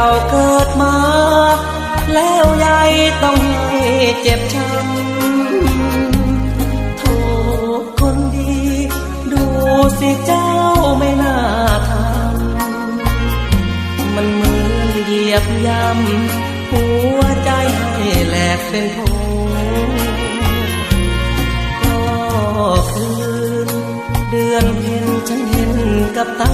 เราเกิดมา แล้วยายต้องให้เจ็บช้ำโทษคนดี ดูสิเจ้าไม่น่าทำมันมือเหยียบย่ำหัวใจให้แหลกเป็นโพก็คืนเดือนเพ็ญฉันเห็นกับตา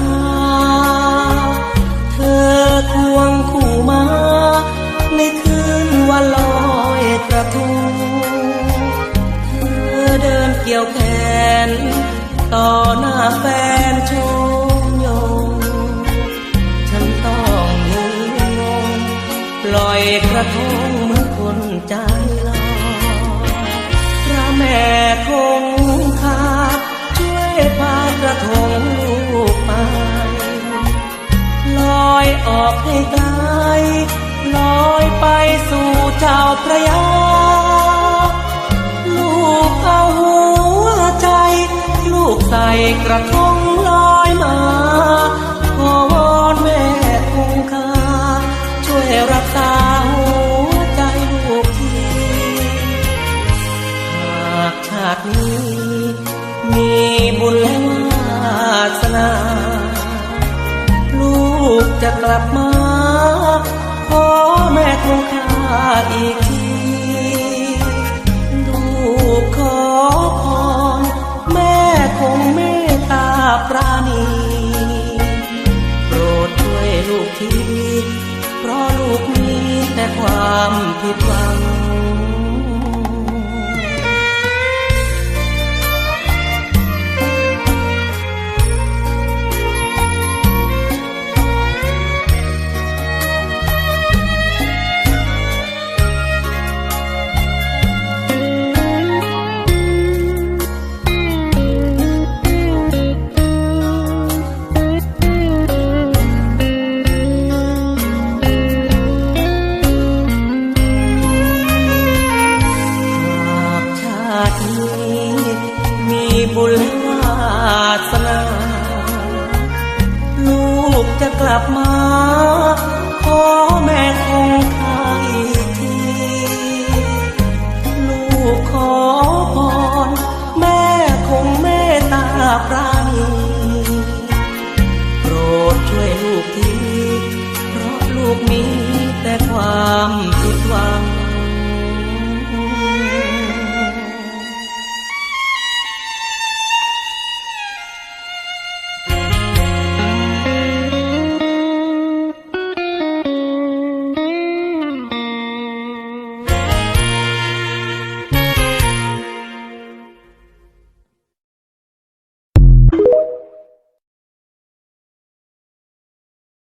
เกี่ยวแขน ต่อหน้าแฟนชมยง ฉันต้องยืนงงปล่อยกระทงเหมือนคนใจลอยพระแม่คงคาช่วยพากระทงลูกไปลอยออกให้ไกลลอยไปสู่เจ้าพระยา กระทงลอยมาขอวอนแม่คงคาช่วยรักษาหัวใจลูกทีหากชาตินี้ มีบุญและวาสนา ลูกจะกลับมาขอแม่คงคาอีกที ปราณีโปรดช่วยลูกที เพราะลูกมีแต่ความผิดหวัง บุญวาสนา ลูกจะกลับมาขอแม่คงคายที ลูกขอพรแม่คงเมตตาปราณีโปรดช่วยลูกที เพราะลูกมีแต่ความผิดหวัง